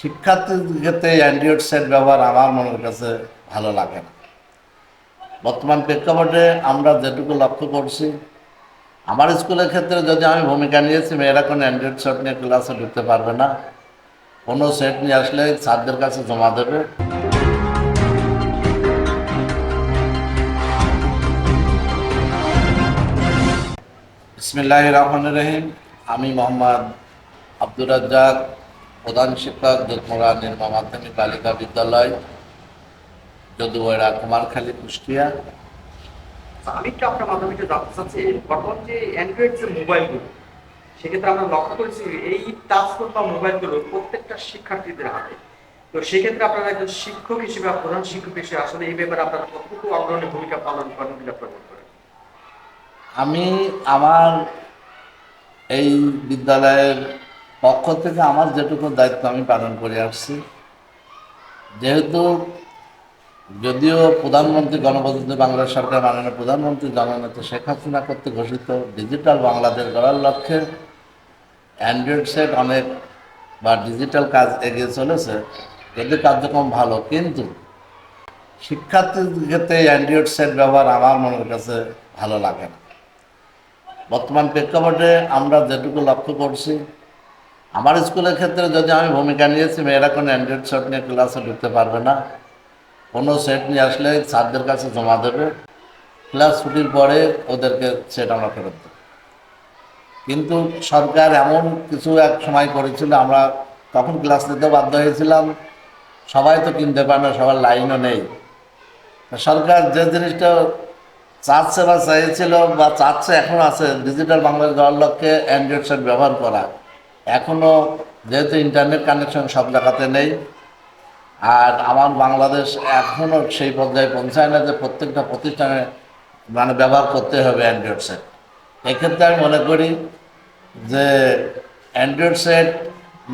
শিক্ষার্থীদের ক্ষেত্রে Android set ব্যবহার আমার মনের কাছে ভালো লাগে না। বর্তমান প্রেক্ষাপটে আমরা যেটুকু লক্ষ্য করছি, আমার স্কুলের ক্ষেত্রে যদি আমি ভূমিকা নিয়েছি, মেয়েরা কোনো অ্যান্ড্রয়েড সেট নিয়ে ক্লাসে ঢুকতে পারবে না। কোনো সেট নিয়ে আসলে স্যারদের কাছে জমা দেবে। বিসমিল্লাহ রহমান রহিম। আমি মোহাম্মদ আব্দুর রাজ্জাক। প্রধান শিক্ষক দুধমোড়া নির্মা মাধ্যমিক বালিকা বিদ্যালয় যদুবৈরা কুমারখালী কুষ্টিয়া। আচ্ছা, আমি একটু আপনার মাধ্যমে একটু জানতে চাচ্ছি বর্তমান যে অ্যান্ড্রয়েড যে মোবাইলগুলো সেক্ষেত্রে আমরা লক্ষ্য করেছি এই টাচফোন বা মোবাইলগুলো প্রত্যেকটা শিক্ষার্থীদের হাতে। তো সেক্ষেত্রে আপনারা একজন শিক্ষক হিসেবে প্রধান শিক্ষক হিসেবে আসলে এই ব্যাপারে আপনারা কতটুকু অগ্রণী ভূমিকা পালন করেন বলে আপনারা করেন? আমি আমার এই বিদ্যালয়ের পক্ষ থেকে আমার যেটুকু দায়িত্ব আমি পালন করে আসছি, যেহেতু যদিও প্রধানমন্ত্রী গণপ্রজাতন্ত্রী বাংলা সরকার, মাননীয় প্রধানমন্ত্রী জননেতা শেখ হাসিনা কর্তৃক ঘোষিত ডিজিটাল বাংলাদেশ গড়ার লক্ষ্যে অ্যান্ড্রয়েড সেট অনেক বা ডিজিটাল কাজ এগিয়ে চলেছে, যদি কার্যক্রম ভালো। কিন্তু শিক্ষার্থীদের ক্ষেত্রে অ্যান্ড্রয়েড সেট ব্যবহার আমার মনের কাছে ভালো লাগে না। বর্তমান প্রেক্ষাপটে আমরা যেটুকু লক্ষ্য করছি আমার স্কুলের ক্ষেত্রে যদি আমি ভূমিকা নিয়েছি, মেয়েরা কোনো অ্যান্ড্রয়েড সেট নিয়ে ক্লাসে ঢুকতে পারবে না। কোনো সেট নিয়ে আসলে স্যারদের কাছে জমা দেবে। ক্লাস ছুটির পরে ওদেরকে সেট আমরা ফেরত দেবো। কিন্তু সরকার এমন কিছু এক সময় করেছিল, আমরা তখন ক্লাস নিতে বাধ্য হয়েছিলাম। সবাই তো কিনতে পারে না, সবার লাইনও নেই। সরকার যে জিনিসটা চাচ্ছে বা চাইছিল বা চাচ্ছে এখন আছে ডিজিটাল বাংলাদেশ দেওয়ার লক্ষ্যে অ্যান্ড্রয়েড সেট ব্যবহার করা। এখনও যেহেতু ইন্টারনেট কানেকশন সব জায়গাতে নেই, আর আমার বাংলাদেশ এখনও সেই পর্যায়ে পৌঁছায় না যে প্রত্যেকটা প্রতিষ্ঠানে মানে ব্যবহার করতে হবে অ্যান্ড্রয়েড সেট এক্ষেত্রে আমি মনে করি যে অ্যান্ড্রয়েড সেট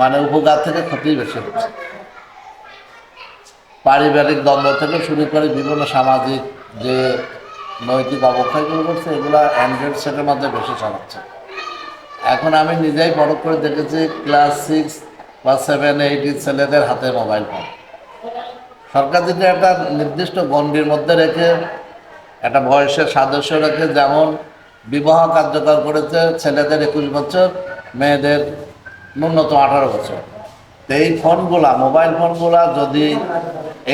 মানে উপকার থেকে ক্ষতি বেশি হচ্ছে। পারিবারিক দ্বন্দ্ব থেকে শুরু করে বিভিন্ন সামাজিক যে নৈতিক অবক্ষয়গুলো করছে, এগুলো অ্যান্ড্রয়েড সেটের মধ্যে বেশি ছড়াচ্ছে। এখন আমি নিজেই বড় করে দেখেছি, ক্লাস সিক্স বা সেভেন, এইট ছেলেদের হাতে মোবাইল ফোন। সরকার যদি একটা নির্দিষ্ট গণ্ডির মধ্যে রেখে, একটা বয়সের সাদস্য রেখে, যেমন বিবাহ কার্যকর করেছে ছেলেদের একুশ বছর, মেয়েদের ন্যূনতম আঠারো বছর। এই ফোনগুলা, মোবাইল ফোনগুলা যদি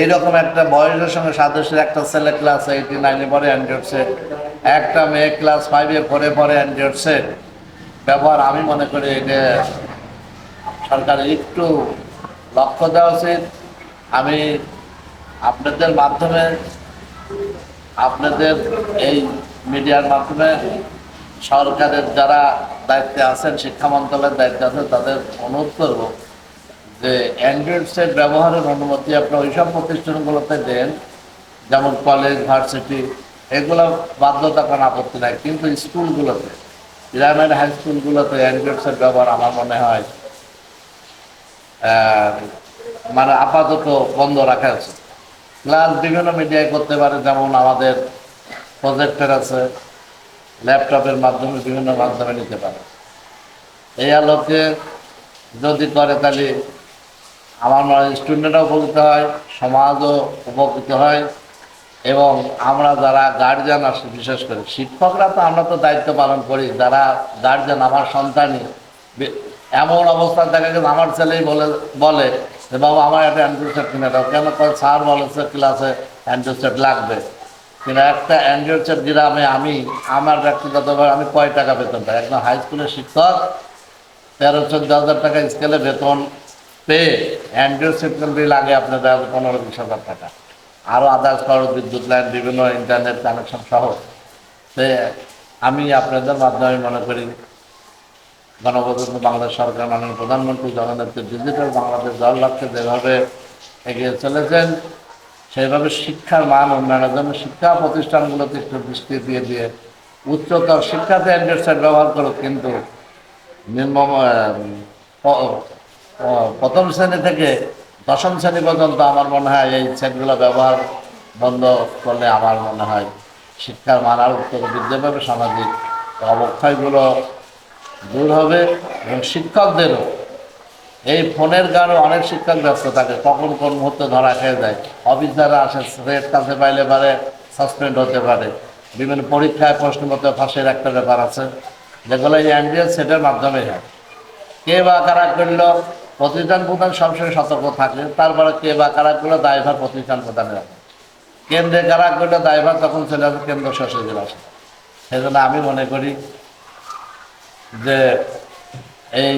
এইরকম একটা বয়সের সঙ্গে সাদস্যের একটা ছেলে ক্লাস এইটি, নাইনে পরে অ্যান্ড্রয়েড সেট, একটা মেয়ে ক্লাস ফাইভে পরে পরে অ্যান্ড্রয়েড সেট ব্যবহার আমি মনে করি এটা সরকারের একটু লক্ষ্য দেওয়া উচিত। আমি আপনাদের মাধ্যমে, আপনাদের এই মিডিয়ার মাধ্যমে সরকারের যারা দায়িত্বে আছেন, শিক্ষা মন্ত্রণালয়ের দায়িত্বে আছেন, তাদের অনুরোধ করব যে অ্যান্ড্রয়েড সেট ব্যবহারের অনুমতি আপনার ওইসব প্রতিষ্ঠানগুলোতে দেন, যেমন কলেজ, ভার্সিটি, এগুলো বাধ্যতা কোনো আপত্তি নাই, কিন্তু স্কুলগুলোতে। প্রাইমারি হাই স্কুলগুলোতে অ্যান্ড্রয়েড সেট ব্যবহার আমার মনে হয় মানে আপাতত বন্ধ রাখা আছে। ক্লাস বিভিন্ন মিডিয়ায় করতে পারে, যেমন আমাদের প্রজেক্টর আছে ল্যাপটপের মাধ্যমে বিভিন্ন মাধ্যমে নিতে পারে। এই আলোকে যদি করে তাহলে আমার মনে হয় স্টুডেন্টরাও উপকৃত হয়, সমাজও উপকৃত হয়। এবং আমরা যারা গার্জিয়ান আসি বিশেষ করে শিক্ষকরা তো আমরা তো দায়িত্ব পালন করি, যারা গার্জিয়ান আমার সন্তানই এমন অবস্থা দেখা গেছে, আমার ছেলেই বলে বলে যে, বাবা, আমার একটা সেট কিনে দাও। কেন? কয়, স্যার বলেছে ক্লাসে অ্যান্ড্রয়েড লাগবে। কিন্তু একটা সেট গ্রামে আমি, আমার ব্যক্তিগতভাবে আমি কয় টাকা বেতন পাই? একদম হাই স্কুলের শিক্ষক, তেরো, চোদ্দ হাজার টাকা স্কেলে বেতন পেয়ে কিনতে লাগে আপনার পনেরো, বিশ হাজার টাকা। আরও আদার্স খরচ, বিদ্যুৎ লাইন, বিভিন্ন ইন্টারনেট কানেকশন সহ। তো আমি আপনাদের মাধ্যমে মনে করি, গণপ্রজাতন্ত্রী বাংলাদেশ সরকার, মাননীয় প্রধানমন্ত্রী, জননেত্রী, ডিজিটাল বাংলাদেশ দল লক্ষ্যে যেভাবে এগিয়ে চলেছেন, সেইভাবে শিক্ষার মান উন্নয়নের জন্য শিক্ষা প্রতিষ্ঠানগুলোতে একটু দৃষ্টি দিয়ে দিয়ে উচ্চতর শিক্ষাতে অ্যান্ড্রয়েড ব্যবহার করুক কিন্তু নিম্ন প্রথম শ্রেণি থেকে দশম শ্রেণি পর্যন্ত আমার মনে হয় এই সেটগুলো ব্যবহার বন্ধ করলে আমার মনে হয় শিক্ষার মান আরও উত্তর বৃদ্ধি পাবে, সামাজিক অবক্ষয়গুলো দূর হবে এবং শিক্ষকদেরও এই ফোনের কারণে অনেক শিক্ষক ব্যস্ত থাকে, কখন কোন মুহূর্তে ধরা খেয়ে যায়। অফিসাররা আসে রেট কাছে পাইলে পারে, সাসপেন্ড হতে পারে। বিভিন্ন পরীক্ষায় প্রশ্ন মতো ফাঁসের একটা ব্যাপার আছে, যেগুলো এই অ্যান্ড্রিয়াল সেটের মাধ্যমে হয়। কে বা কারা করল প্রতিষ্ঠান প্রধান সবসময় সতর্ক থাকে তারপরে কে বা কারা করল, দায়ভার প্রতিষ্ঠান প্রধানের আছে কেন্দ্রে কারা করলে, দায়ভার, তখন চলে আসে কেন্দ্র শাসকের আসে জন্য আমি মনে করি যে এই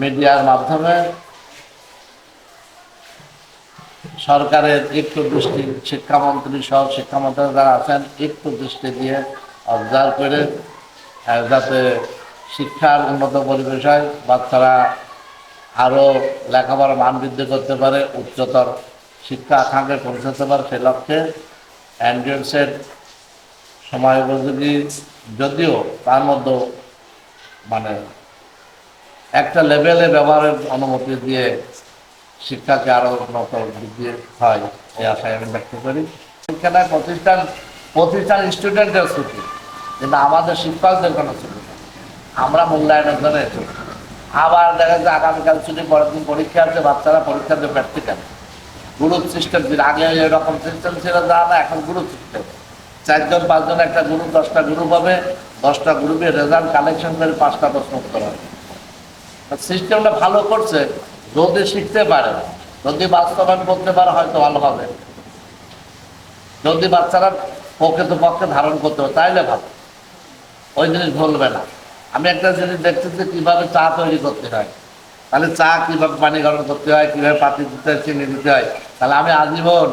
মিডিয়ার মাধ্যমে সরকারের একটু দৃষ্টি, শিক্ষামন্ত্রী সহ শিক্ষামন্ত্রী যারা আছেন, একটু দৃষ্টি দিয়ে অবজার্ভ করে যাতে শিক্ষার উন্নত পরিবেশ হয়, বাচ্চারা আরও লেখাপড়া মান বৃদ্ধি করতে পারে, উচ্চতর শিক্ষা আকাঙ্ক্ষায় পৌঁছাতে পারে সে লক্ষ্যে। অ্যান্ড্রয়েডসের সময় উপযোগী যদিও তার মধ্যেও মানে একটা লেভেলে ব্যবহারের অনুমতি দিয়ে শিক্ষাকে আরও উন্নত বৃদ্ধি হয় এই আশায় আমি ব্যক্ত করি। শিক্ষাটা প্রতিষ্ঠান প্রতিষ্ঠান স্টুডেন্টের ছুটি, কিন্তু আমাদের শিক্ষকদের কোনো ছুটি আমরা মূল্যায়নের জন্য আবার দেখা যাচ্ছে আগামীকাল ছুটি পরের দিন পরীক্ষা আছে, বাচ্চারা পরীক্ষা দিয়ে প্র্যাকটিক্যাল গ্রুপ সিস্টেম ছিল আগে এরকম সিস্টেম ছিল, যা না, এখন গ্রুপ সিস্টেম চারজন, পাঁচজন, একটা গ্রুপ দশটা গ্রুপ হবে। দশটা গ্রুপে রেজাল্ট কালেকশন করে পাঁচটা প্রশ্ন উত্তর হবে। সিস্টেমটা ভালো করছে, যদি শিখতে পারে, যদি বাস্তবায়ন করতে পারে, হয়তো ভালো হবে। যদি বাচ্চারা প্রকৃত পক্ষে ধারণ করতে পারে, তাইলে ভালো। ওই জিনিস ভুলবে না। আমি একটা জিনিস দেখতেছি কীভাবে চা তৈরি করতে হয়। তাহলে চা কীভাবে পানি গরম করতে হয় কীভাবে পাতি দিতে হয় চিনি দিতে হয় তাহলে আমি আজীবন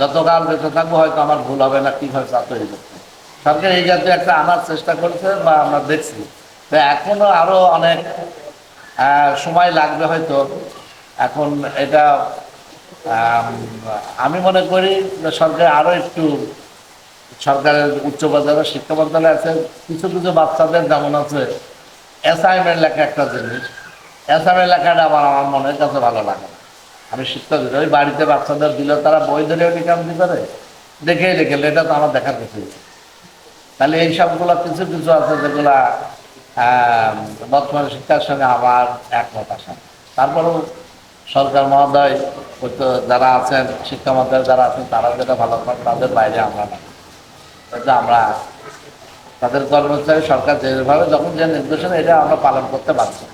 যতকাল বেঁচে থাকব হয়তো আমার ভুল হবে না কীভাবে চা তৈরি করতে। সরকার এই জাতীয় একটা আনার চেষ্টা করছে বা আমরা দেখছি। তো এখনও আরও অনেক সময় লাগবে হয়তো। এখন এটা আম, মনে করি সরকার আরও একটু সরকারের উচ্চ পর্যায়ে শিক্ষা মন্ত্রণালয় আছে, কিছু কিছু বাচ্চাদের যেমন আছে অ্যাসাইনমেন্ট লেখা একটা জিনিস অ্যাসাইনমেন্ট লেখাটা আমার আমার মনের কাছে ভালো লাগে না। আমি শিক্ষক হিসেবে ওই বাড়িতে বাচ্চাদের দিলে তারা বই ধরেও লিখামতি করে দেখেই লিখে এটা তো আমার দেখার কিছু তাহলে এই সবগুলো কিছু কিছু আছে যেগুলা বর্তমান শিক্ষার সঙ্গে আমার একমত আসা তারপরেও সরকার মহোদয় যারা আছেন, শিক্ষা মন্ত্রী যারা আছেন, তারা যেটা ভালো করেন তাদের বাইরে আমরা না। এটা আমরা তাদের কর্মচারী সরকার যেভাবে যখন যে নির্দেশনা এটা আমরা পালন করতে পারছি